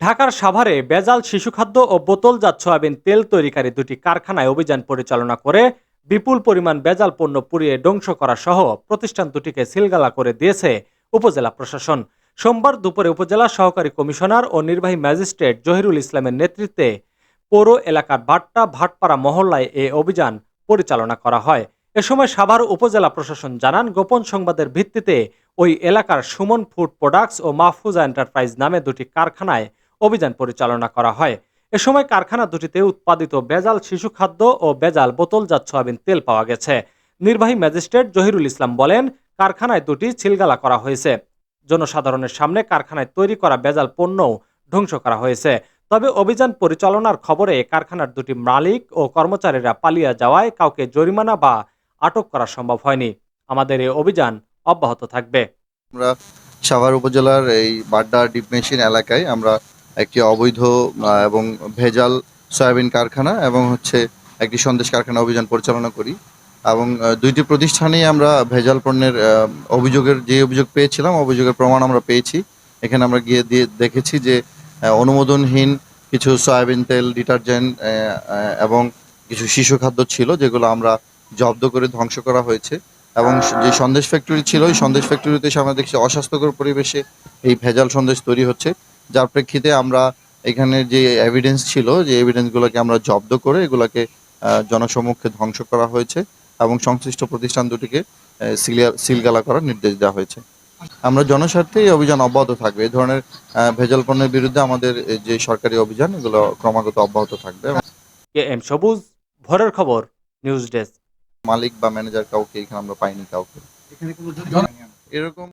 ঢাকার সাভারে বেজাল শিশুখাদ্য ও বোতলজাত সয়াবিন তেল তৈরিকারী দুটি কারখানায় অভিযান পরিচালনা করে বিপুল পরিমাণ বেজাল পণ্য পুড়িয়ে ধ্বংস করা সহ প্রতিষ্ঠান দুটিকে সিলগালা করে দিয়েছে উপজেলা প্রশাসন। সোমবার দুপুরে উপজেলা সহকারী কমিশনার ও নির্বাহী ম্যাজিস্ট্রেট জহিরুল ইসলামের নেতৃত্বে পৌর এলাকার ভাট্টা ভাটপাড়া মহল্লায় এ অভিযান পরিচালনা করা হয়। এ সময় সাভার উপজেলা প্রশাসন জানান, গোপন সংবাদের ভিত্তিতে ওই এলাকার সুমন ফুড প্রোডাক্টস ও মাহফুজা এন্টারপ্রাইজ নামে দুটি কারখানায় অভিযান পরিচালনা করা হয়। এ সময় কারখানা দুটিতে উৎপাদিত বেজাল শিশু খাদ্য ও বেজাল বোতলজাত সয়াবিন তেল পাওয়া গেছে। নির্বাহী ম্যাজিস্ট্রেট জহিরুল ইসলাম বলেন, কারখানায় দুটি ছিলগালা করা হয়েছে। জনসাধারণের সামনে কারখানায় তৈরি করা বেজাল পণ্যও ধ্বংস করা হয়েছে। তবে অভিযান পরিচালনার খবরে কারখানার দুটি মালিক ও কর্মচারীরা পালিয়ে যাওয়ায় কাউকে জরিমানা বা আটক করা সম্ভব হয়নি। আমাদের এই অভিযান অব্যাহত থাকবে। আমরা সাভার উপজেলার এই বাড্ডা ডিপ মেশিন এলাকায় আমরা একটি অবৈধ এবং ভেজাল সয়াবিন কারখানা এবং হচ্ছে একটি সন্দেশ কারখানা অভিযান পরিচালনা করি। এবং দুইটি প্রতিষ্ঠানেই আমরা ভেজাল পণ্যের অভিযোগের যে অভিযোগ পেয়েছিলাম, অভিযোগের প্রমাণ আমরা পেয়েছি। এখানে আমরা গিয়ে দিয়ে দেখেছি যে অনুমোদনহীন কিছু সয়াবিন তেল, ডিটারজেন্ট এবং কিছু শিশু খাদ্য ছিল, যেগুলো আমরা জব্দ করে ধ্বংস করা হয়েছে। এবং যে সন্দেশ ফ্যাক্টরি ছিল, ওই সন্দেশ ফ্যাক্টরিতে আমরা দেখছি অস্বাস্থ্যকর পরিবেশে এই ভেজাল সন্দেশ তৈরি হচ্ছে। যার প্রেক্ষিতে আমরা এখানে যে এভিডেন্স ছিল যে এভিডেন্সগুলোকে আমরা জব্দ করে এগুলোকে আহ, জনসম্মুখে ধ্বংস করা হয়েছে এবং সংশ্লিষ্ট প্রতিষ্ঠান দুটিকে আহ, সিলগালা করার নির্দেশ দেওয়া হয়েছে। আমরা জনস্বার্থে এই অভিযান অব্যাহত থাকবে। এই ধরনের আহ, ভেজাল পণ্যের বিরুদ্ধে আমাদের যে সরকারি অভিযান এগুলো ক্রমাগত অব্যাহত থাকবে। কে এম সবুজ ভোরের খবর নিউজ ডেস্ক। মালিক বা ম্যানেজার কাউকে এখানে আমরা পাইনি কাউকে। এরকম